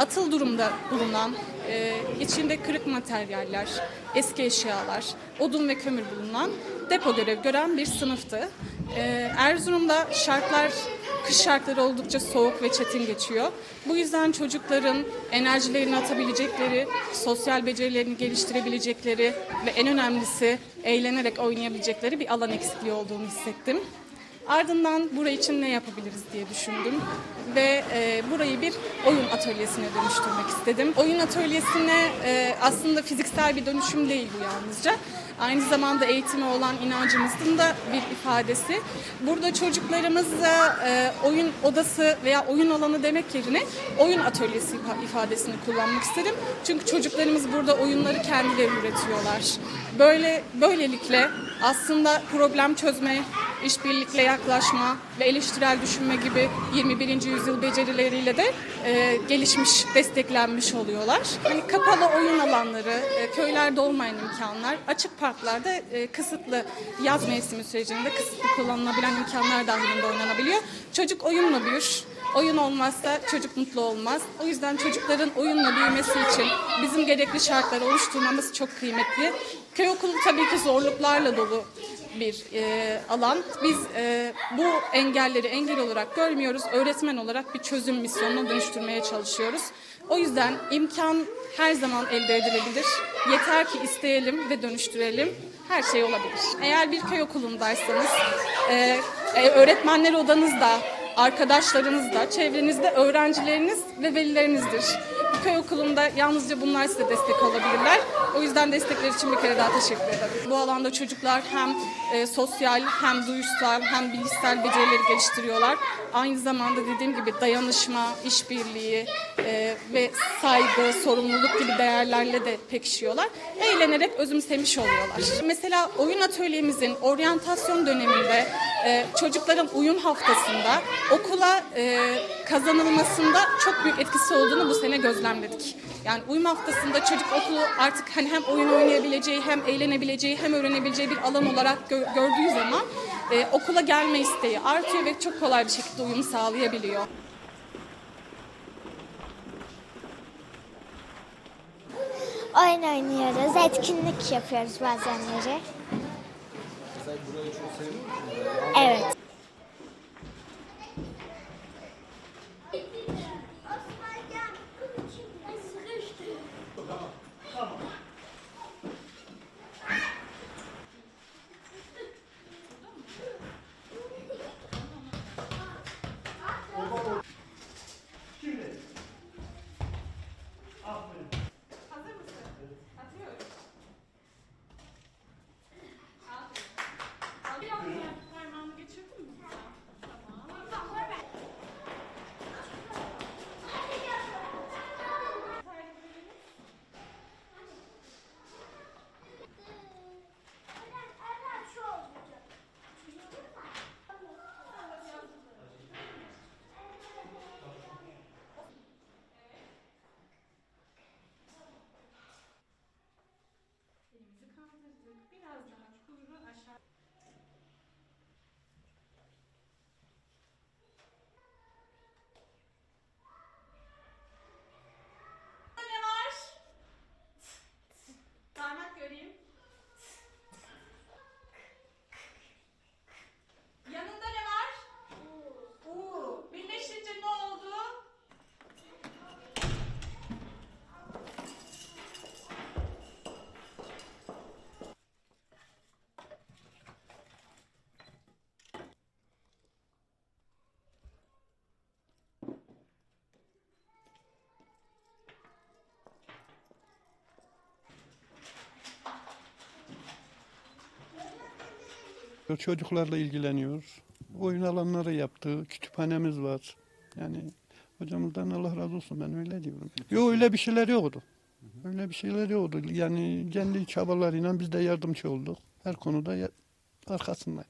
atıl durumda bulunan, e, içinde kırık materyaller, eski eşyalar, odun ve kömür bulunan depo görev gören bir sınıftı. E, Erzurum'da şartlar Kış şartları oldukça soğuk ve çetin geçiyor. Bu yüzden çocukların enerjilerini atabilecekleri, sosyal becerilerini geliştirebilecekleri ve en önemlisi eğlenerek oynayabilecekleri bir alan eksikliği olduğunu hissettim. Ardından burayı için ne yapabiliriz diye düşündüm ve e, burayı bir oyun atölyesine dönüştürmek istedim. Oyun atölyesine e, aslında fiziksel bir dönüşüm değil bu yalnızca. Aynı zamanda eğitime olan inancımızın da bir ifadesi. Burada çocuklarımızla e, oyun odası veya oyun alanı demek yerine oyun atölyesi ifa- ifadesini kullanmak istedim. Çünkü çocuklarımız burada oyunları kendileri üretiyorlar. Böyle böylelikle aslında problem çözme, işbirlikle yaklaşma ve eleştirel düşünme gibi 21. yüzyıl becerileriyle de e, gelişmiş, desteklenmiş oluyorlar. Hani kapalı oyun alanları, e, köylerde olmayan imkanlar, açık parklarda e, kısıtlı yaz mevsimi sürecinde kısıtlı kullanılabilen imkanlar dahilinde oynanabiliyor. Çocuk oyunla büyür. Oyun olmazsa çocuk mutlu olmaz. O yüzden çocukların oyunla büyümesi için bizim gerekli şartları oluşturmamız çok kıymetli. Köy okulu tabii ki zorluklarla dolu bir e, alan. Biz e, bu engelleri engel olarak görmüyoruz. Öğretmen olarak bir çözüm misyonuna dönüştürmeye çalışıyoruz. O yüzden imkan her zaman elde edilebilir. Yeter ki isteyelim ve dönüştürelim. Her şey olabilir. Eğer bir köy okulundaysanız, e, e, öğretmenler odanızda, arkadaşlarınız da, çevrenizde öğrencileriniz ve velilerinizdir. Bu köy okulunda yalnızca bunlar size destek olabilirler. O yüzden destekler için bir kere daha teşekkür ederim. Bu alanda çocuklar hem e, sosyal hem duyuşsal hem bilişsel becerileri geliştiriyorlar. Aynı zamanda dediğim gibi dayanışma, işbirliği e, ve saygı, sorumluluk gibi değerlerle de pekişiyorlar. Eğlenerek özümsemiş oluyorlar. Mesela oyun atölyemizin oryantasyon döneminde e, çocukların uyum haftasında okula e, kazanılmasında çok büyük etkisi olduğunu bu sene gözlemledik. Yani uyum haftasında çocuk okulu artık hani hem oyun oynayabileceği hem eğlenebileceği hem öğrenebileceği bir alan olarak gö- gördüğü zaman e, okula gelme isteği artıyor ve çok kolay bir şekilde uyum sağlayabiliyor. Oyun oynuyoruz, etkinlik yapıyoruz bazenleri. Evet. Çocuklarla ilgileniyor. Oyun alanları yaptı. Kütüphanemiz var. Yani hocamızdan Allah razı olsun ben öyle diyorum. Yok öyle bir şeyler yoktu. Öyle bir şeyler yoktu. Yani kendi çabalarıyla biz de yardımcı olduk. Her konuda arkasındayım.